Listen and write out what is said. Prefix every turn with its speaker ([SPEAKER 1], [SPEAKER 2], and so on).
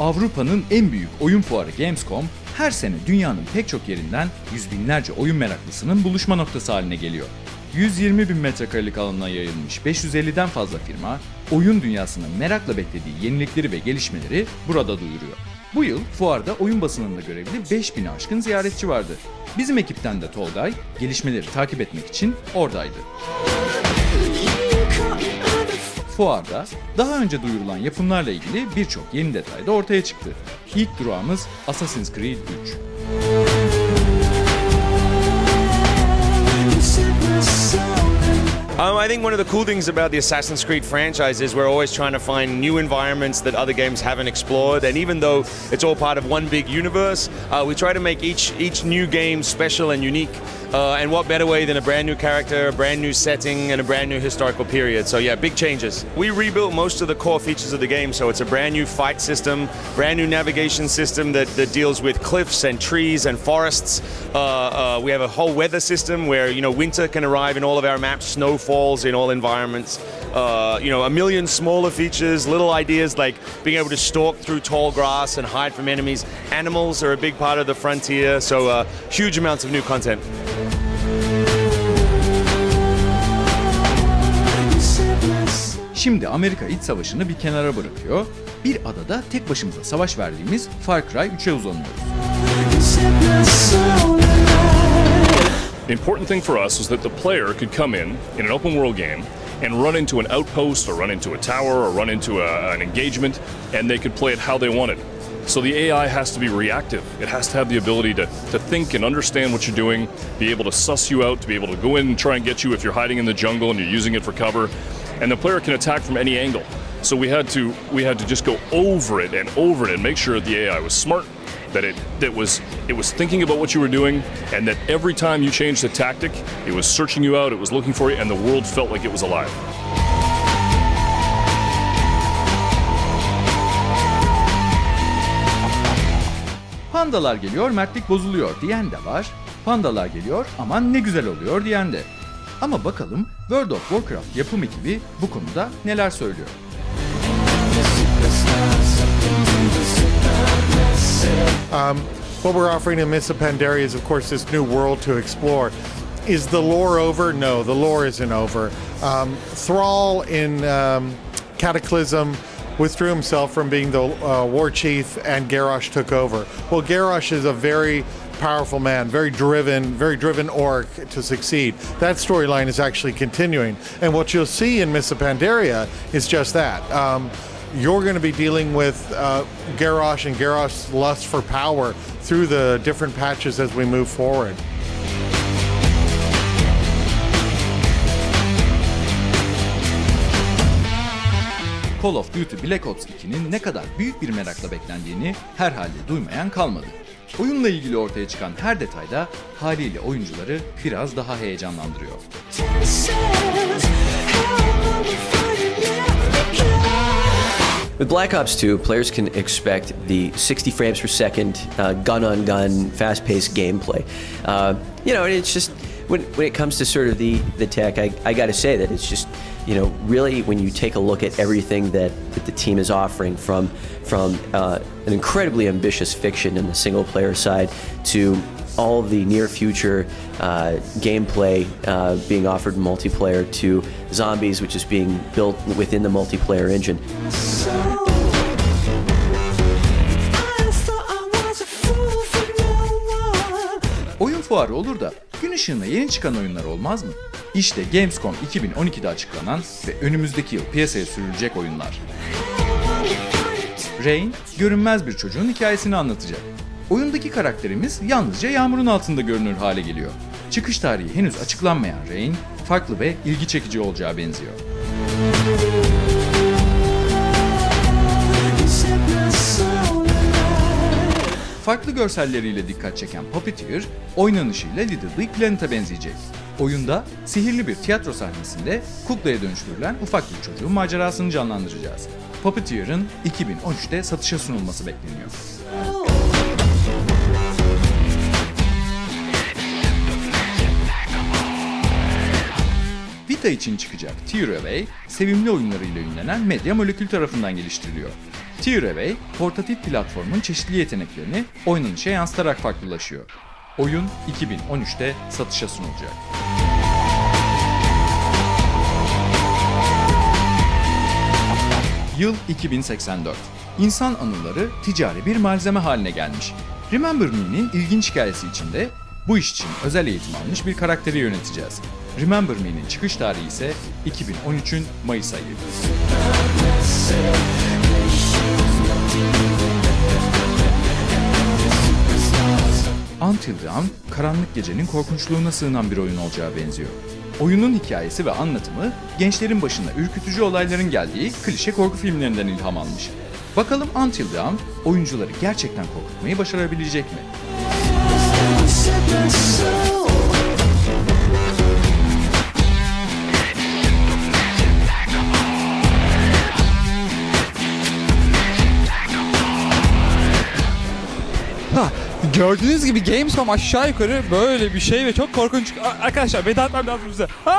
[SPEAKER 1] Avrupa'nın en büyük oyun fuarı Gamescom her sene dünyanın pek çok yerinden yüz binlerce oyun meraklısının buluşma noktası haline geliyor. 120 bin metrekarelik alana yayılmış 550'den fazla firma, oyun dünyasının merakla beklediği yenilikleri ve gelişmeleri burada duyuruyor. Bu yıl fuarda oyun basınında görevli 5000'i aşkın ziyaretçi vardı. Bizim ekipten de Tolgay gelişmeleri takip etmek için oradaydı. Fuarda daha önce duyurulan yapımlarla ilgili birçok yeni detay da ortaya çıktı. İlk durağımız Assassin's Creed 3.
[SPEAKER 2] Um, I think one of the cool things about the Assassin's Creed franchise is we're always trying to find new environments that other games haven't explored, and even though it's all part of one big universe, uh, we try to make each each new game special and unique. Uh, and what better way than a brand new character, a brand new setting, and a brand new historical period? So yeah, big changes. We rebuilt most of the core features of the game, so it's a brand new fight system, brand new navigation system that, that deals with cliffs and trees and forests. Uh, uh, we have a whole weather system where you know winter can arrive in all of our maps, snow falls in all environments. Uh, you know, a million smaller features, little ideas like being able to stalk through tall grass and hide from enemies. Animals are a big part of the frontier, so uh, huge amounts of new content.
[SPEAKER 1] Şimdi Amerika iç savaşını bir kenara bırakıyor, bir adada tek başımıza savaş verdiğimiz Far Cry 3'e uzanıyoruz.
[SPEAKER 3] The important thing for us is that the player could come in in an open world game and run into an outpost or run into a tower or run into a, an engagement and they could play it how they wanted. So the AI has to be reactive. It has to have the ability to, to think and understand what you're doing, be able to suss you out, to be able to go in and try and get you if you're hiding in the jungle and you're using it for cover. And the player can attack from any angle. So we had to we had to just go over it and over it and make sure the AI was smart, that it that was it was thinking about what you were doing, and that every time you changed the tactic, it was searching you out, it was looking for you, and the world felt like it was alive.
[SPEAKER 1] Pandalar geliyor, mertlik bozuluyor diyen de var. Pandalar geliyor, aman ne güzel oluyor diyen de. Ama bakalım World of Warcraft yapım ekibi bu konuda neler söylüyor.
[SPEAKER 4] Um, what we're offering in Mists of Pandaria is, of course, this new world to explore. Is the lore over? No, the lore isn't over. Um, Thrall in um, Cataclysm withdrew himself from being the uh, war chief, and Garrosh took over. Well, Garrosh is a very powerful man, very driven, very driven orc to succeed. That storyline is actually continuing, and what you'll see in Mists of Pandaria is just that. Um, you're going to be dealing with uh, Garrosh and Garrosh's lust for power through the different patches as we move forward.
[SPEAKER 1] Call of Duty Black Ops 2'nin ne kadar büyük bir merakla beklendiğini herhalde duymayan kalmadı. Oyunla ilgili ortaya çıkan her detayda haliyle oyuncuları biraz daha heyecanlandırıyor.
[SPEAKER 5] With Black Ops 2, players can expect the 60 frames per second, uh, gun on gun, fast paced gameplay. Uh, you know, it's just, when, when it comes to sort of the, the tech, I, I got to say that it's just, you know, really when you take a look at everything that, that the team is offering from, from uh, an incredibly ambitious fiction in the single player side to all the near future uh, gameplay uh, being offered in multiplayer to zombies, which is being built within the multiplayer engine.
[SPEAKER 1] Oyun fuarı olur da gün ışığına yeni çıkan oyunlar olmaz mı? İşte Gamescom 2012'de açıklanan ve önümüzdeki yıl piyasaya sürülecek oyunlar. Rain, görünmez bir çocuğun hikayesini anlatacak. Oyundaki karakterimiz yalnızca yağmurun altında görünür hale geliyor. Çıkış tarihi henüz açıklanmayan Rain, farklı ve ilgi çekici olacağı benziyor. Farklı görselleriyle dikkat çeken Puppeteer, oynanışıyla Little Big Planet'a benzeyecek. Oyunda sihirli bir tiyatro sahnesinde kuklaya dönüştürülen ufak bir çocuğun macerasını canlandıracağız. Puppeteer'ın 2013'te satışa sunulması bekleniyor. Vita için çıkacak Tear Away, sevimli oyunlarıyla ünlenen Media Molecule tarafından geliştiriliyor. Tearaway, portatif platformun çeşitli yeteneklerini oynanışa yansıtarak farklılaşıyor. Oyun 2013'te satışa sunulacak. Yıl 2084. İnsan anıları ticari bir malzeme haline gelmiş. Remember Me'nin ilginç hikayesi içinde bu iş için özel eğitim almış bir karakteri yöneteceğiz. Remember Me'nin çıkış tarihi ise 2013'ün Mayıs ayı. Until Dawn, karanlık gecenin korkunçluğuna sığınan bir oyun olacağı benziyor. Oyunun hikayesi ve anlatımı gençlerin başına ürkütücü olayların geldiği klişe korku filmlerinden ilham almış. Bakalım Until Dawn oyuncuları gerçekten korkutmayı başarabilecek mi?
[SPEAKER 6] Ha, gördüğünüz gibi Gamescom aşağı yukarı böyle bir şey ve çok korkunç. Arkadaşlar veda etmem lazım size. Ha!